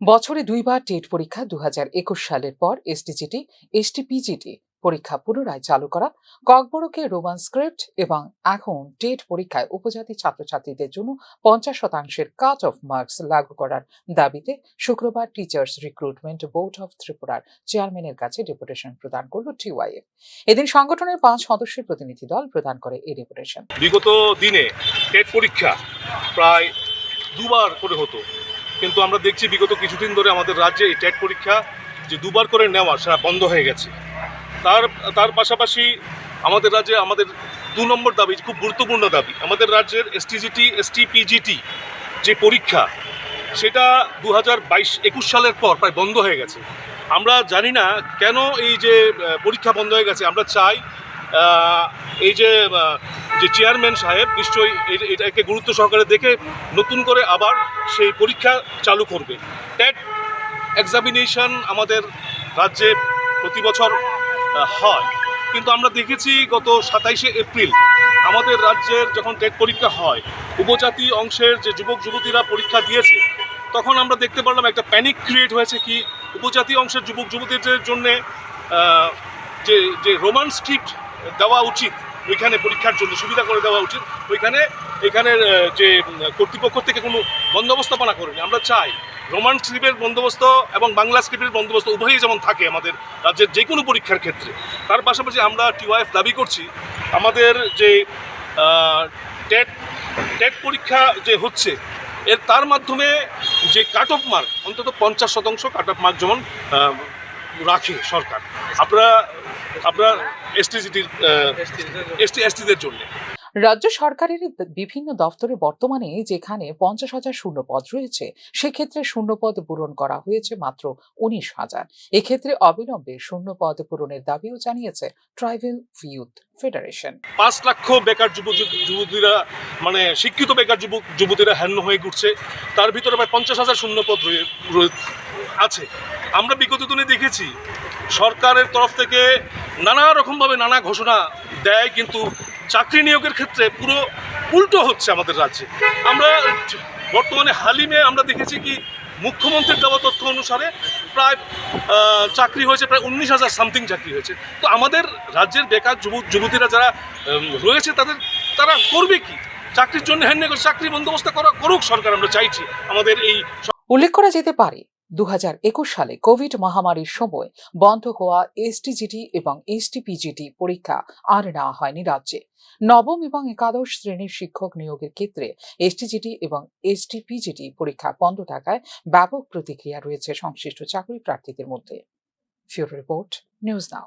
বছরে দুইবার টেট পরীক্ষা দু হাজার একুশ সালের পর এসটিজিটি, এসটিপিজিটি পরীক্ষা পুনরায় চালু করা, ককবরকে রোমান স্ক্রিপ্ট এবং এখন টেট পরীক্ষায় উপজাতি ছাত্রছাত্রীদের জন্য পঞ্চাশ শতাংশের কাট অফ মার্কস লাগু করার দাবিতে শুক্রবার টিচার্স রিক্রুটমেন্ট বোর্ড অফ ত্রিপুরার চেয়ারম্যানের কাছে ডেপুটেশন প্রদান করল টিওয়াইএফ এদিন সংগঠনের পাঁচ সদস্যের প্রতিনিধি দল প্রদান করে এই ডেপুটেশন। বিগত দিনে টেট পরীক্ষা প্রায় দুবার করে হতো। কিন্তু আমরা দেখছি বিগত কিছুদিন ধরে আমাদের রাজ্যে এই টেট পরীক্ষা যে দুবার করে নেওয়া সেটা বন্ধ হয়ে গেছে। তার তার পাশাপাশি আমাদের রাজ্যে আমাদের দু নম্বর দাবি, খুব গুরুত্বপূর্ণ দাবি, আমাদের রাজ্যের এসটিজিটি এসটি পিজিটি যে পরীক্ষা, সেটা দু হাজার বাইশ, একুশ সালের পর প্রায় বন্ধ হয়ে গেছে। আমরা জানি না কেন এই যে পরীক্ষা বন্ধ হয়ে গেছে, আমরা চাই এই যে যে চেয়ারম্যান সাহেব নিশ্চয়ই এটাকে গুরুত্ব সহকারে দেখে নতুন করে আবার সেই পরীক্ষা চালু করবে। টেট এক্সামিনেশন আমাদের রাজ্যে প্রতি বছর হয়। কিন্তু আমরা দেখেছি গত সাতাইশে এপ্রিল আমাদের রাজ্যের যখন টেট পরীক্ষা হয়, উপজাতি অংশের যে যুবক যুবতীরা পরীক্ষা দিয়েছে, তখন আমরা দেখতে পারলাম একটা প্যানিক ক্রিয়েট হয়েছে কি উপজাতি অংশের যুবক যুবতীদের জন্যে যে যে রোমান স্ক্রিপ্ট দেওয়া উচিত ওইখানে পরীক্ষার জন্য সুবিধা করে দেওয়া উচিত। ওইখানে, এখানের যে, কর্তৃপক্ষ থেকে কোনো বন্দোবস্তপনা করেনি। আমরা চাই রোমান স্ক্রিপ্টের বন্দোবস্ত এবং বাংলা স্ক্রিপ্টের বন্দোবস্ত উভয়ই যেমন থাকে আমাদের রাজ্যের যে কোনো পরীক্ষার ক্ষেত্রে। তার পাশাপাশি আমরা টিওয়াইএফ দাবি করছি, আমাদের যে টেট টেট পরীক্ষা যে হচ্ছে, এর তার মাধ্যমে যে কাট অফ মার্ক অন্তত পঞ্চাশ শতাংশ কাট অফ মার্ক যেমন রাখে সরকার। আমরা আমরা এসটিজিটির এসটি এসটিদের জন্য। রাজ্য সরকারের বিভিন্ন দপ্তরে বর্তমানে যেখানে পঞ্চাশ হাজার শূন্য পদ রয়েছে সেক্ষেত্রে শূন্য পদ পূরণ করা হয়েছে মাত্র উনিশ হাজার। এক্ষেত্রে অবিলম্বে শূন্য পদ পূরণের দাবিও জানিয়েছে ট্রাইবেল ইউথ ফেডারেশন। পাঁচ লক্ষ বেকার যুবক যুবতীরা মানে শিক্ষিত বেকার যুবক যুবতীরা হ্যান্য হয়ে ঘুরছে। তার ভিতরে প্রায় পঞ্চাশ হাজার শূন্যপদ আছে। আমরা বিগত দিনে দেখেছি সরকারের তরফ থেকে নানা রকমভাবে নানা ঘোষণা দেয়, কিন্তু চাকরি নিয়োগের ক্ষেত্রে পুরো উল্টো হচ্ছে আমাদের রাজ্যে। আমরা বর্তমানে হালিমে আমরা দেখেছি কি মুখ্যমন্ত্রীর দেওয়া তথ্য অনুসারে প্রায় চাকরি হয়েছে প্রায় উনিশ হাজার সামথিং চাকরি হয়েছে। তো আমাদের রাজ্যের বেকার যুবক যুবতীরা যারা রয়েছে তাদের, তারা করবে কি? চাকরির জন্য হ্যান্ড চাকরি বন্দোবস্ত করা, করুক সরকার, আমরা চাইছি। আমাদের এই উল্লেখ করা যেতে পারে দু হাজার একুশ সালে কোভিড মহামারীর সময় বন্ধ হওয়া এসটিজিটি এবং এসটিপিজিটি পরীক্ষা আর নেওয়া হয়নি রাজ্যে। নবম এবং একাদশ শ্রেণির শিক্ষক নিয়োগের ক্ষেত্রে এসটিজিটি এবং এসটিপিজিটি পরীক্ষা বন্ধ থাকায় ব্যাপক প্রতিক্রিয়া রয়েছে সংশ্লিষ্ট চাকরি প্রার্থীদের মধ্যে। Report, news now.